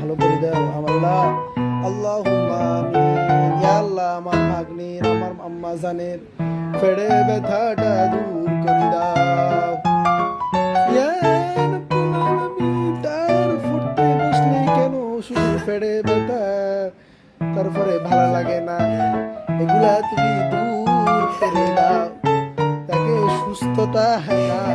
ভালো করে দাও আমার আল্লাহ আল্লাহ আল্লাহ, আমার ভাগ্নির, আমার আম্মা জানের। ফেড়ে ব্যথাটা দূর করে দাও। তারপরে ভালো লাগে না। এগুলা তুমি দূর করে দাও। তাকে সুস্থতা হ্যাঁ